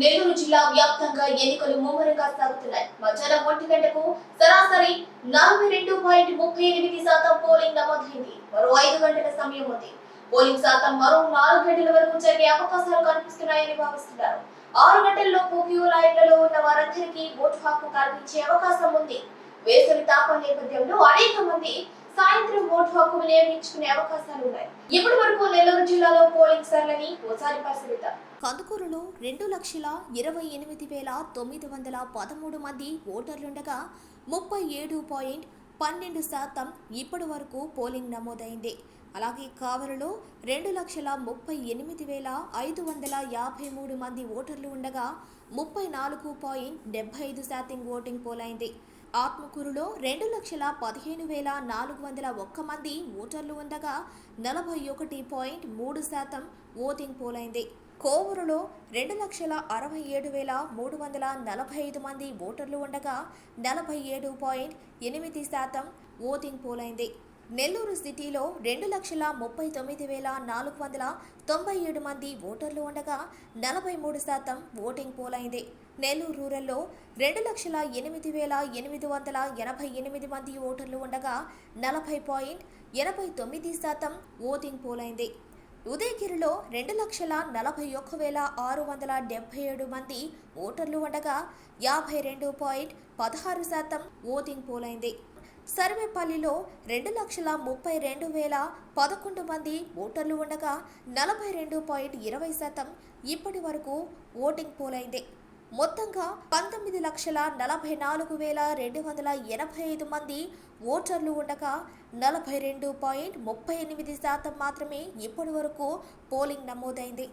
నెల్లూరు జిల్లా వ్యాప్తంగా ఎన్నికలు ముమ్మరంగా సాగుతున్నాయి. మధ్యాహ్నం ఒంటి గంటకు సరాసరి నలభై రెండు పాయింట్ ముప్పై ఎనిమిది శాతం పోలింగ్ నమోదైంది. మరో ఐదు గంటల సమయం ఉంది. పోలింగ్ శాతం మరో నాలుగు గంటల వరకు జరిగే అవకాశాలు కనిపిస్తున్నాయని భావిస్తున్నారు. ఆరు గంటల్లోపు క్యూ లైన్లలో ఉన్న వారందరికీ ఓటు హక్కు కల్పించే అవకాశం ఉంది. వేసవి తాపం నేపథ్యంలో అనేక మంది సాయంత్రం ఓటు హక్కు వినియోగించుకునే అవకాశాలు ఉన్నాయి. ఇప్పటి వరకు నెల్లూరు జిల్లాలో పోలింగ్ సర్లని ఓసారి పరిశీలిద్దాం. కందుకూరులో రెండు లక్షల ఇరవై ఎనిమిది వేల తొమ్మిది వందల పదమూడు మంది ఓటర్లుండగా ముప్పై ఏడు పాయింట్ పన్నెండు శాతం ఇప్పటి వరకు పోలింగ్ నమోదైంది. అలాగే కావలిలో రెండు లక్షల ముప్పై ఎనిమిది వేల ఐదు వందల యాభై మూడు మంది ఓటర్లు ఉండగా ముప్పై నాలుగు పాయింట్ డెబ్బై ఐదు శాతం ఓటింగ్ పోలైంది. ఆత్మకూరులో రెండు లక్షల పదిహేను వేల నాలుగు వందల ఒక్క మంది ఓటర్లు ఉండగా నలభై ఒకటి పాయింట్ మూడు శాతం ఓటింగ్ పోలైంది. కోవూరులో రెండు లక్షల అరవై ఏడు వేల మూడు వందల నలభై ఐదు మంది ఓటర్లు ఉండగా నలభై ఏడు పాయింట్ ఎనిమిది శాతం ఓటింగ్ పోలైంది. నెల్లూరు సిటీలో రెండు లక్షల ముప్పై తొమ్మిది వేల నాలుగు వందల తొంభై ఏడు మంది ఓటర్లు ఉండగా నలభై మూడు శాతం ఓటింగ్ పోలైంది. నెల్లూరు రూరల్లో రెండు లక్షల ఎనిమిది వేల ఎనిమిది వందల ఎనభై ఎనిమిది మంది ఓటర్లు ఉండగా నలభై పాయింట్ ఎనభై తొమ్మిది శాతం ఓటింగ్ పోలైంది. ఉదయగిరిలో రెండు లక్షల నలభై ఒక్క వేల ఆరు వందల డెబ్బై ఏడు మంది ఓటర్లు ఉండగా యాభై రెండు పాయింట్ పదహారు శాతం ఓటింగ్ పోలైంది. సర్వేపల్లిలో రెండు లక్షల ముప్పై రెండు వేల పదకొండు మంది ఓటర్లు ఉండగా నలభై రెండు పాయింట్ ఇరవై శాతం ఇప్పటి వరకు ఓటింగ్ పోలైంది. మొత్తంగా పంతొమ్మిది లక్షల నలభై నాలుగు వేల రెండు వందల ఎనభై ఐదు మంది ఓటర్లు ఉండగా నలభై రెండు పాయింట్ ముప్పై ఎనిమిది శాతం మాత్రమే ఇప్పటి వరకు పోలింగ్ నమోదైంది.